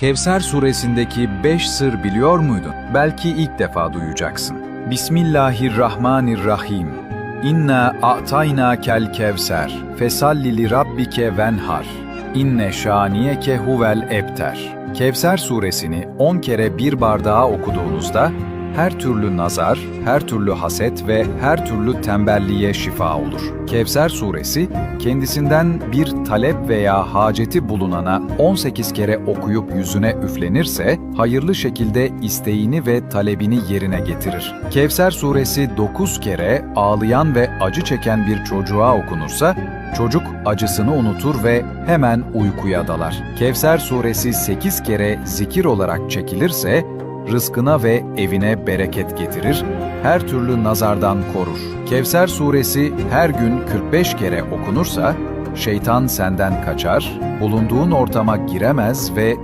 Kevser suresindeki 5 sır biliyor muydun? Belki ilk defa duyacaksın. Bismillahirrahmanirrahim. İnna a'tayna kel kevser. Fesalli li rabbike venhar. İnne şaniyeke huvel ebter. Kevser suresini 10 kere bir bardağa okuduğunuzda her türlü nazar, her türlü haset ve her türlü tembelliğe şifa olur. Kevser suresi kendisinden bir talep veya haceti bulunana 18 kere okuyup yüzüne üflenirse hayırlı şekilde isteğini ve talebini yerine getirir. Kevser suresi 9 kere ağlayan ve acı çeken bir çocuğa okunursa çocuk acısını unutur ve hemen uykuya dalar. Kevser suresi 8 kere zikir olarak çekilirse rızkına ve evine bereket getirir, her türlü nazardan korur. Kevser suresi her gün 45 kere okunursa, şeytan senden kaçar, bulunduğun ortama giremez ve